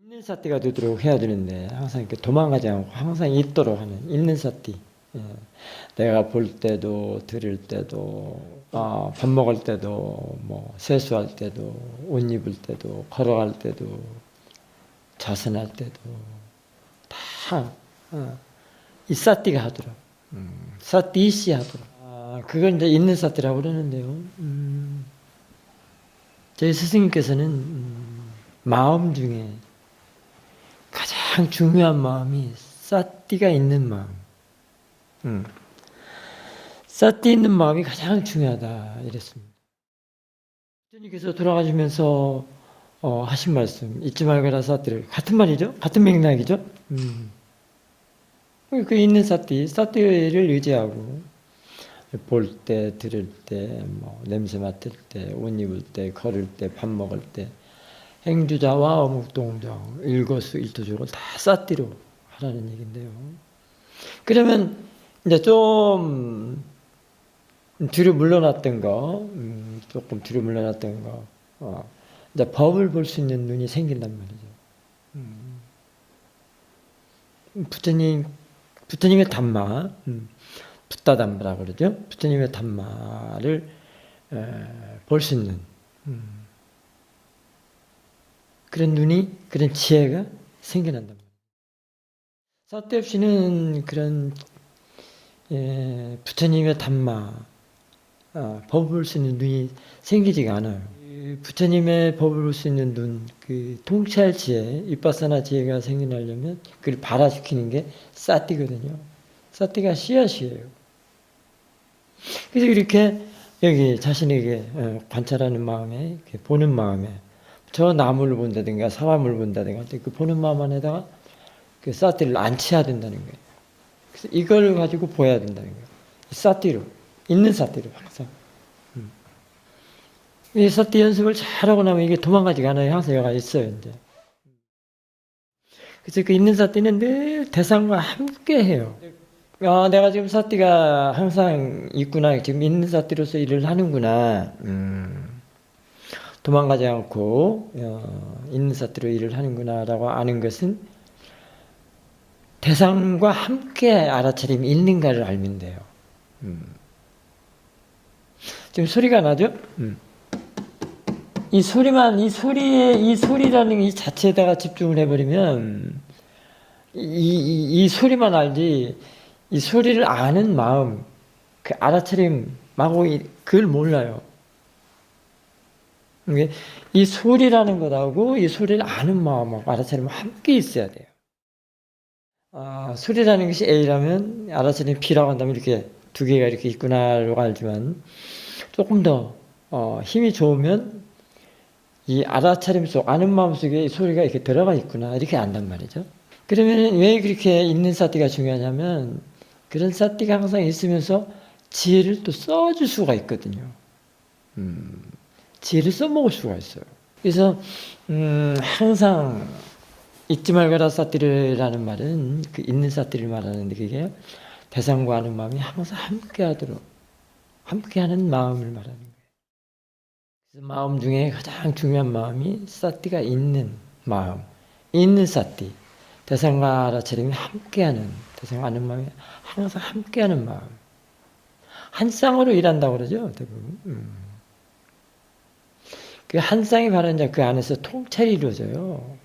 있는 사띠가 되도록 해야 되는데 항상 이렇게 도망가지 않고 항상 있도록 하는 있는 사띠. 예. 내가 볼 때도 들을 때도 아, 밥 먹을 때도 뭐 세수할 때도 옷 입을 때도 걸어갈 때도 자선할 때도 다 어, 이 사띠가 하도록 음, 사띠시 하도록 아, 그걸 이제 있는 사띠라고 그러는데요. 음, 저희 스승님께서는 음, 마음 중에 가장 중요한 마음이 사띠가 있는 마음. 음. 사띠 있는 마음이 가장 중요하다 이랬습니다. 주님께서 돌아가시면서 어, 하신 말씀 잊지 말거라 사띠를 같은 말이죠, 같은 맥락이죠. 음. 그 있는 사띠, 사띠를 의지하고 볼 때, 들을 때, 뭐 냄새 맡을 때, 옷 입을 때, 걸을 때, 밥 먹을 때 행주자와 어묵동정 일거수 일투족을 다 쌌띠로 하라는 얘긴데요. 그러면 이제 좀 뒤로 물러났던 거, 음, 조금 뒤로 물러났던 거, 어, 이제 법을 볼 수 있는 눈이 생긴단 말이죠. 음. 부처님, 부처님의 담마, 음, 붓다담마라 그러죠. 부처님의 담마를 볼 수 있는 음, 그런 눈이 그런 지혜가 말이에요. 사태없이는 그런 예, 부처님의 담마 아, 법을 볼 수 있는 눈이 생기지가 않아요. 이 부처님의 법을 볼 수 있는 눈, 그 통찰 지혜, 입바사나 지혜가 생겨나려면 그걸 발화시키는 게 사띠거든요. 사띠가 씨앗이에요. 그래서 이렇게 여기 자신에게 어, 관찰하는 마음에, 보는 마음에 저 나무를 본다든가 사람을 본다든가 그 보는 마음 안에다가 그 사띠를 안치해야 된다는 거예요. 그래서 이걸 가지고 보여야 된다는 거예요. 이 사띠로 있는 사띠로 항상. 음. 이 사띠 연습을 잘하고 나면 이게 도망가지가 않아요. 항상 여가 있어요 이제. 그래서 그 있는 사띠는 늘 대상과 함께 해요. 아, 내가 지금 사띠가 항상 있구나. 지금 있는 사띠로서 일을 하는구나. 음. 도망가지 않고 어, 있는 사띠로 일을 하는구나라고 아는 것은 대상과 함께 알아차림이 있는가를 알면 돼요. 음. 지금 소리가 나죠? 음. 이 소리만 이 소리에 이 소리라는 이 자체에다가 집중을 해버리면 이, 이, 이 소리만 알지 이 소리를 아는 마음 그 알아차림하고 이- 그걸 몰라요. 이 소리라는 것하고 이 소리를 아는 마음하고 알아차림은 함께 있어야 돼요. 아, 소리라는 것이 A라면 알아차림이 B라고 한다면 이렇게 두 개가 이렇게 있구나라고 알지만 조금 더 어, 힘이 좋으면 이 알아차림 속 아는 마음 속에 이 소리가 이렇게 들어가 있구나 이렇게 안단 말이죠. 그러면 왜 그렇게 있는 사띠가 중요하냐면 그런 사띠가 항상 있으면서 지혜를 또 써줄 수가 있거든요. 음, 지혜를 써먹을 수가 있어요. 그래서 음, 항상 잊지 말거라 사띠르라는 말은 그 있는 사띠를 말하는데 그게 대상과 하는 마음이 항상 함께하도록 함께하는 마음을 말하는 거예요. 그래서 마음 중에 가장 중요한 마음이 사띠가 있는 마음, 있는 사띠, 대상과 알아차림이 함께하는 대상과 아는 마음이 항상 함께하는 마음. 한 쌍으로 일한다고 그러죠 대부분. 음. 그 한 쌍이 바로 이제 그 안에서 통찰이 이루어져요.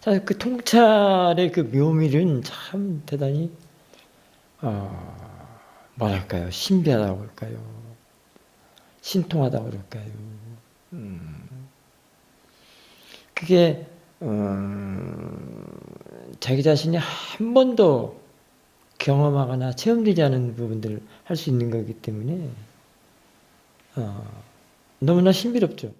사실 그 통찰의 그 묘미는 참 대단히 어, 뭐랄까요 신비하다고 할까요 신통하다고 그럴까요 음. 그게 음, 자기 자신이 한 번도 경험하거나 체험되지 않은 부분들을 할 수 있는 거기 때문에 어, 너무나 신비롭죠.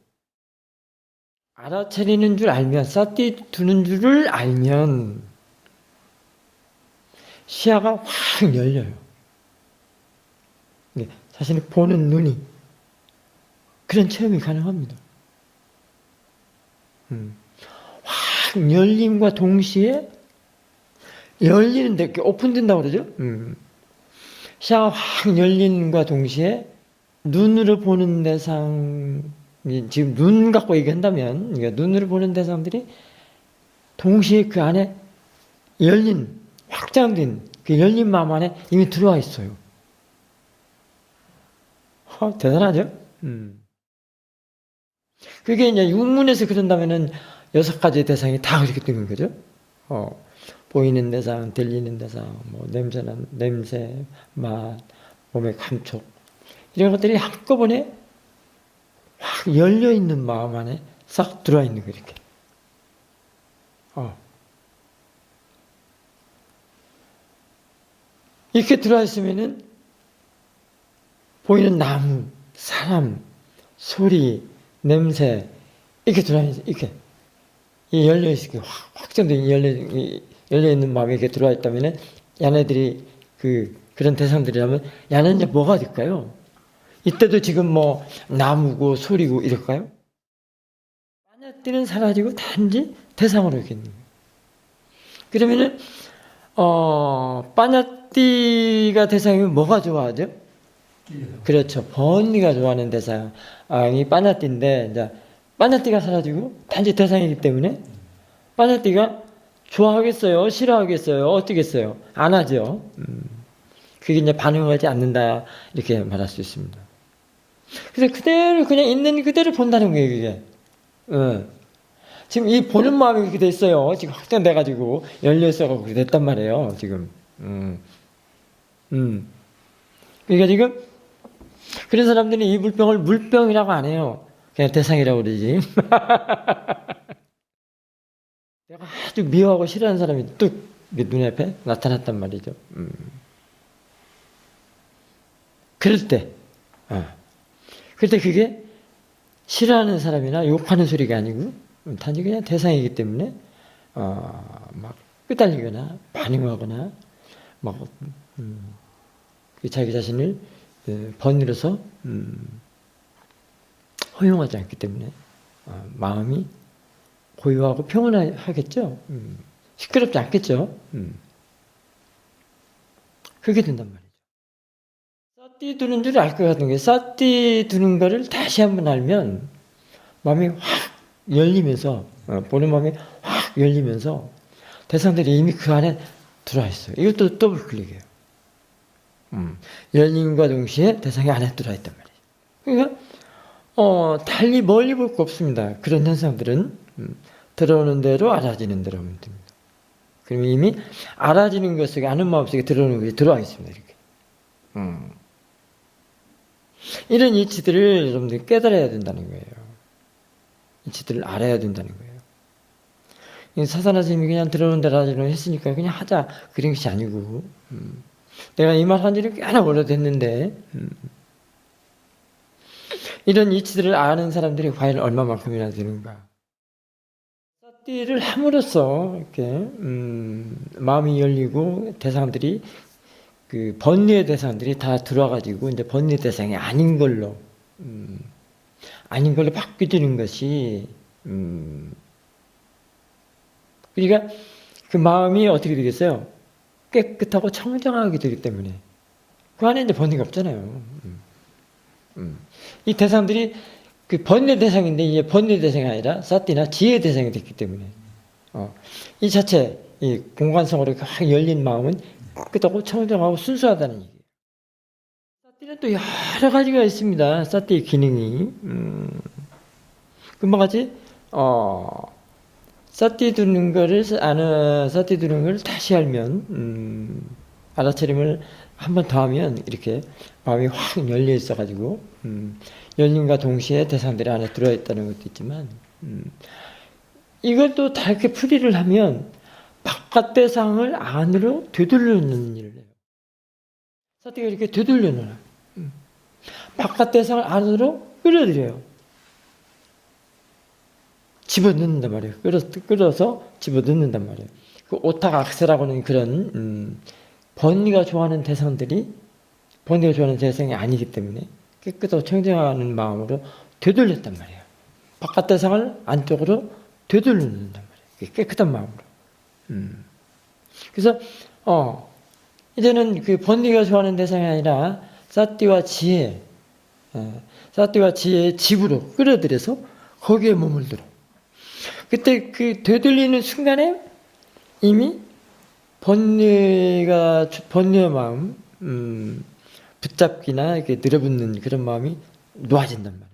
알아차리는 줄 알면 쌌띠 두는 줄을 알면 시야가 확 열려요. 네, 자신이 보는 눈이 그런 체험이 가능합니다. 음, 확 열림과 동시에 열리는데 오픈된다고 그러죠. 음, 시야가 확 열림과 동시에 눈으로 보는 대상 이 지금 눈 갖고 얘기한다면 그러니까 눈으로 보는 대상들이 동시에 그 안에 열린 확장된 그 열린 마음 안에 이미 들어와 있어요. 어, 대단하죠? 음. 그게 이제 육문에서 그런다면은 여섯 가지 대상이 다 그렇게 되는 거죠. 어, 보이는 대상, 들리는 대상, 뭐 냄새는 냄새, 맛, 몸의 감촉 이런 것들이 한꺼번에 확 열려 있는 마음 안에 싹 들어와 있는 거 이렇게. 어. 이렇게 들어와 있으면은 보이는 나무, 사람, 소리, 냄새 이렇게 들어와 있 이렇게 이 열려 있게 확정된 열려 이 열려 있는 마음이 이렇게 들어와 있다면은 야네들이 그 그런 대상들이라면 야는 이제 뭐가 될까요? 이때도 지금 뭐 나무고 소리고 이럴까요? 빠냐띠는 사라지고 단지 대상으로 거예요. 그러면은 어 빠냐띠가 대상이면 뭐가 좋아하죠? 그렇죠. 번리가 좋아하는 대상. 아, 이 빠냐띠인데 이제 빠냐띠가 사라지고 단지 대상이기 때문에 빠냐띠가 좋아하겠어요? 싫어하겠어요? 어떻겠어요? 안 하죠. 음. 그게 이제 반응하지 않는다 이렇게 말할 수 있습니다. 그래서 그대로 그냥 있는 그대로 본다는 거예요, 그게. 어. 지금 이 보는 마음이 그렇게 됐어요. 지금 확장돼가지고 열려 있어가지고 그렇게 됐단 말이에요, 지금. 음. 음. 그러니까 지금 그런 사람들이 이 물병을 물병이라고 안 해요. 그냥 대상이라고 그러지. 내가 아주 미워하고 싫어하는 사람이 뚝 눈앞에 나타났단 말이죠. 음. 그럴 때, 어. 그럴 때 그게 싫어하는 사람이나 욕하는 소리가 아니고 단지 그냥 대상이기 때문에 어, 막 끄달리거나 반응하거나 막 음, 자기 자신을 예, 번일어서 음, 허용하지 않기 때문에 어, 마음이 고요하고 평온하겠죠. 음, 시끄럽지 않겠죠. 음. 그렇게 된단 말이에요. 싸띠 두는 줄 알 것 같은 게 싸띠 두는 거를 다시 한번 알면 마음이 확 열리면서 어, 보는 마음이 확 열리면서 대상들이 이미 그 안에 들어와 있어요. 이것도 더블 클릭이에요. 음, 열림과 동시에 대상이 안에 들어와 있단 말이에요. 그러니까 어, 달리 멀리 볼 거 없습니다. 그런 현상들은 음, 들어오는 대로 알아지는 대로 하면 됩니다. 그럼 이미 알아지는 것 속에 아는 마음 속에 들어오는 것이 들어와 있습니다. 이렇게. 음. 이런 이치들을 여러분들이 깨달아야 된다는 거예요. 이치들을 알아야 된다는 거예요. 사사나 스님이 그냥 들어오는 대로 했으니까 그냥 하자 그런 것이 아니고 음. 내가 이 말 한 지는 꽤나 오래됐는데 음. 이런 이치들을 아는 사람들이 과연 얼마만큼이나 되는가 띠를 함으로써 이렇게 음, 마음이 열리고 대상들이 그 번뇌의 대상들이 다 들어와가지고 이제 번뇌 대상이 아닌 걸로 음, 아닌 걸로 바뀌는 것이 음, 그러니까 그 마음이 어떻게 되겠어요? 깨끗하고 청정하게 되기 때문에 그 안에 이제 번뇌가 없잖아요. 음, 음. 이 대상들이 그 번뇌 대상인데 이제 번뇌 대상이 아니라 사띠나 지혜 대상이 됐기 때문에 어, 이 자체 이 공간성으로 확 열린 마음은 깨끗하고 청정하고 순수하다는 얘기예요. 사띠는 또 여러 가지가 있습니다. 사띠의 기능이 음, 금방 같이 어, 사띠 두는 거를 아는 사띠 두는 걸 다시 알면 음, 알아차림을 한 번 더 하면 이렇게 마음이 확 열려 있어 가지고 음, 열림과 동시에 대상들이 안에 들어 있다는 것도 있지만 음, 이걸 또다 이렇게 풀이를 하면 바깥 대상을 안으로 되돌려놓는 일을 해요. 사띠가 이렇게 되돌려놓아요. 음. 바깥 대상을 안으로 끌어들여요. 집어넣는단 말이에요. 끌어, 끌어서 집어넣는단 말이에요. 그 오탁 악세라고 하는 그런, 음, 번리가 좋아하는 대상들이 번리가 좋아하는 대상이 아니기 때문에 깨끗하고 청정하는 마음으로 되돌렸단 말이에요. 바깥 대상을 안쪽으로 되돌린단 말이에요. 깨끗한 마음으로. 음. 그래서, 어, 이제는 그 번리가 좋아하는 대상이 아니라 사띠와 지혜, 어, 사티와 지혜의 집으로 끌어들여서 거기에 들어. 그때 그 되돌리는 순간에 이미 번뇌가 번뇌의 마음, 음, 붙잡기나 이렇게 늘어붙는 그런 마음이 놓아진단 말이에요.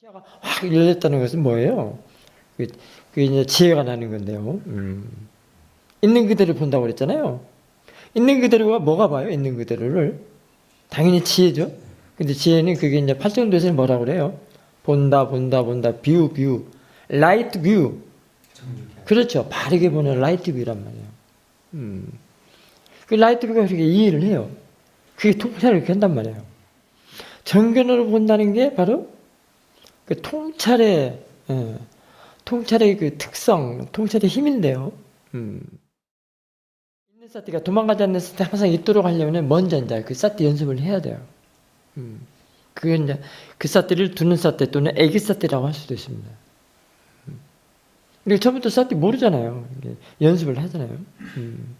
시야가 확 열렸다는 것은 뭐예요? 그, 그 이제 지혜가 나는 건데요. 음. 있는 그대로 본다고 그랬잖아요. 있는 그대로가 뭐가 봐요? 있는 그대로를 당연히 지혜죠. 근데 지혜는 그게 이제 팔정도에서는 뭐라고 그래요? 본다, 본다, 본다, 뷰, 뷰, 라이트 뷰. 그렇죠. 바르게 보는 라이트 뷰란 말이에요. 음. 그 라이트 뷰가 그렇게 이해를 해요. 그게 통찰을 이렇게 한단 말이에요. 정견으로 본다는 게 바로 그 통찰의, 예, 통찰의 그 특성, 통찰의 힘인데요. 음. 있는 사티가 도망가지 않는 사티 항상 있도록 하려면 먼저 이제 그 사티 연습을 해야 돼요. 음. 그게 이제 그 사티를 두는 사티 또는 애기 사티라고 할 수도 있습니다. 음. 근데 처음부터 사티 모르잖아요. 연습을 하잖아요. 음.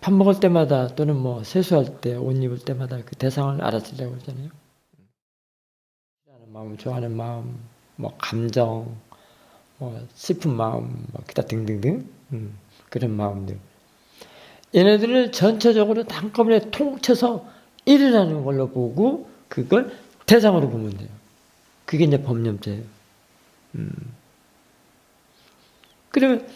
밥 먹을 때마다 또는 뭐 세수할 때, 옷 입을 때마다 그 대상을 알아주려고 하잖아요. 마음, 좋아하는 마음, 뭐 감정, 뭐 슬픈 마음, 뭐 기타 등등등 음, 그런 마음들. 얘네들을 전체적으로 한꺼번에 통쳐서 일어나는 걸로 보고 그걸 대상으로 보면 돼요. 그게 이제 법념죄예요. 음. 그러면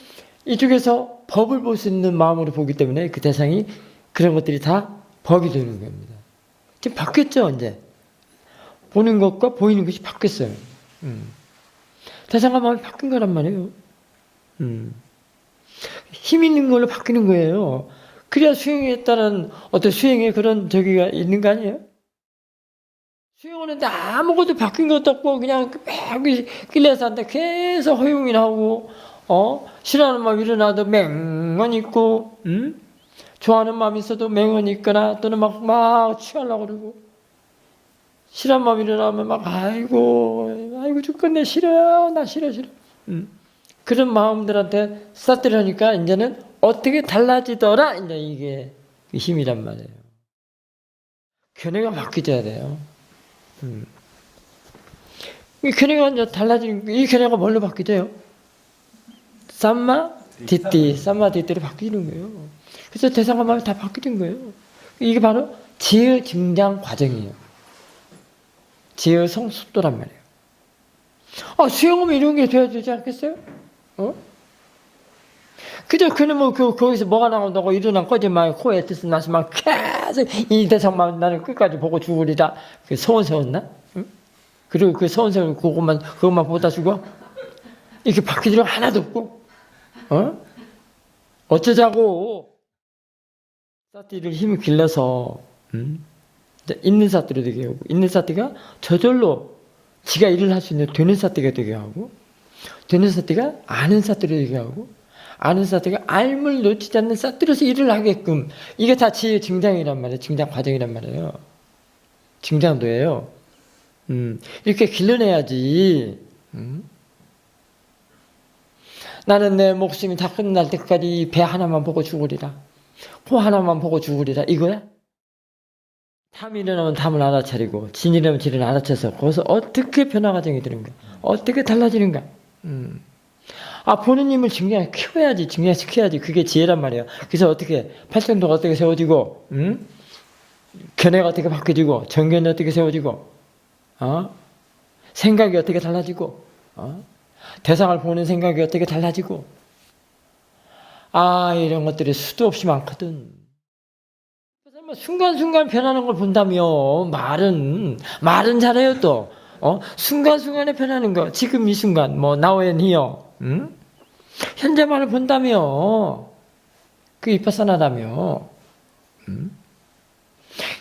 이쪽에서 법을 볼 수 있는 마음으로 보기 때문에 그 대상이 그런 것들이 다 법이 되는 겁니다. 지금 바뀌었죠, 이제. 보는 것과 보이는 것이 바뀌었어요. 음. 대상과 마음이 바뀐 거란 말이에요. 음. 힘 있는 걸로 바뀌는 거예요. 그래야 수행에 따른 어떤 수행의 그런 저기가 있는 거 아니에요? 수행하는데 아무것도 바뀐 것도 없고 그냥 막 끌려서한테 계속 허용이나 하고 어 싫어하는 마음 일어나도 맹언 있고 음? 좋아하는 마음 있어도 맹언 있거나 또는 막막 취하려고 그러고 마음 일어나면 막 아이고 아이고 죽겠네 싫어 나 싫어 싫어 음. 그런 마음들한테 싹들하니까 이제는 어떻게 달라지더라 이제 이게 그 힘이란 말이에요. 견해가 바뀌어야 돼요. 음. 이 견해가 이제 달라지는 이 견해가 뭘로 바뀌죠? 쌈마 디띠 쌈마 디띠로 바뀌는 거예요. 그래서 대상과 마음이 다 바뀌는 거예요. 이게 바로 지혜 증장 과정이에요. 지혜 성숙도란 말이에요. 아 수영하면 이런 게 돼야 되지 않겠어요? 어? 그저 그는 뭐 그, 거기서 뭐가 나온다고 일어난 거짓말 코에 뜻은 나시만 계속 이 대상만 나는 끝까지 보고 죽으리라 그 소원 세웠나? 응? 그리고 그 소원 세운 그것만 그것만 보다 죽어? 이렇게 바뀌는 거 하나도 없고 어? 어쩌자고 사띠를 힘을 길러서 음? 있는 사띠로 되게 하고 있는 사띠가 저절로 지가 일을 할 수 있는 되는 사띠가 되게 하고 되는 사띠가 아는 사띠로 되게 하고 아는 사띠가 알물 놓치지 않는 사띠로서 일을 하게끔 이게 다 지혜 증장이란 말이에요. 증장 과정이란 말이에요. 증장도예요. 음, 이렇게 길러내야지. 음? 나는 내 목숨이 다 끝날 때까지 배 하나만 보고 죽으리라. 코 하나만 보고 죽으리라. 이거야? 탐이 일어나면 탐을 알아차리고 진이 일어나면 진을 알아차서 거기서 어떻게 변화 과정이 되는가? 어떻게 달라지는가? 음. 아 힘을 증량 키워야지 증량시켜야지 그게 지혜란 말이에요. 그래서 어떻게 팔천도가 어떻게 세워지고, 음? 견해가 어떻게 바뀌어지고, 정견이 어떻게 세워지고, 어? 생각이 어떻게 달라지고, 어? 대상을 보는 생각이 어떻게 달라지고, 아 이런 것들이 수도 없이 많거든. 뭐 순간순간 변하는 걸 본다며 말은 말은 잘해요 또. 어? 순간순간에 변하는 거 지금 이 순간 뭐 나오엔 히요 응? 현재만을 본다며 그 이파사나다며 응?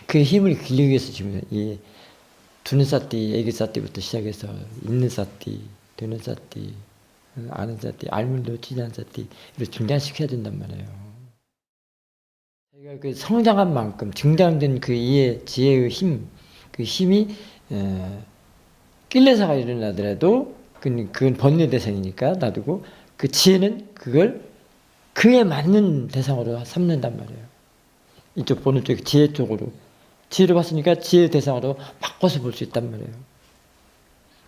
그 힘을 길리기 위해서 지금 이 두는 사띠, 애기 사띠부터 시작해서 있는 사띠, 되는 사띠, 아는 사띠, 알물 놓치지 않은 사띠 이걸 증장시켜야 된단 말이에요. 저희가 그 성장한 만큼 증장된 그 이해, 지혜의 힘, 그 힘이 에, 낄레사가 일어나더라도 그건, 그건 번뇌 대상이니까 놔두고 그 지혜는 그걸 그에 맞는 대상으로 삼는단 말이에요. 이쪽 보는 쪽 지혜 쪽으로 지혜를 봤으니까 지혜 대상으로 바꿔서 볼 수 있단 말이에요.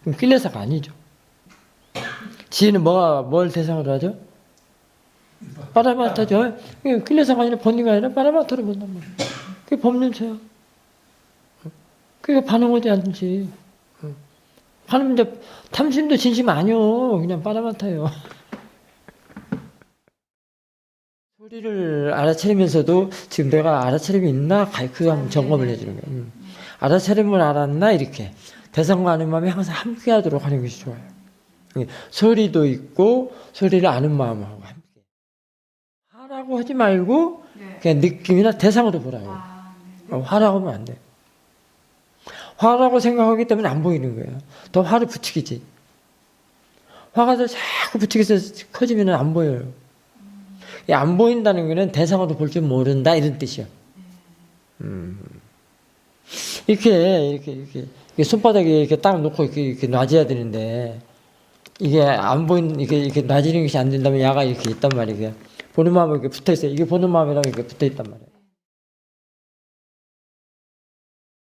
그럼 끌려서가 아니죠. 지혜는 뭐가 뭘 대상으로 하죠? 빠라마타죠. 끌려서가 아니라 본능이 아니라 빠라마타로 본단 말이에요. 그게 법륜처야. 그게 반응하지 않지. 반응 이제 탐심도 진심 아니요. 그냥 빠라마타요. 소리를 알아차리면서도 지금 내가 알아차림이 있나? 그 한번 점검을 해주는 거예요. 음. 알아차림을 알았나? 이렇게. 대상과 아는 마음이 항상 함께 하도록 하는 것이 좋아요. 예, 소리도 있고, 소리를 아는 마음하고 하라고 하지 말고, 네. 그냥 느낌이나 대상으로 보라고. 아, 네. 어, 화라고 하면 안 돼. 화라고 생각하기 때문에 안 보이는 거예요. 더 화를 부추기지. 화가 더 자꾸 부추겨서 커지면 안 보여요. 이안 보인다는 거는 대상으로 볼 줄 모른다 이런 뜻이야. 음. 이렇게 이렇게 이렇게 이렇게 손바닥에 이렇게 딱 놓고 이렇게 이렇게 놔줘야 되는데 이게 안 보인 이게 이렇게 놔지는 것이 안 된다면 야가 이렇게 있단 말이에요. 보는 마음이 이렇게 붙어 있어요. 이게 보는 마음이라면 이렇게 붙어 있단 말이에요.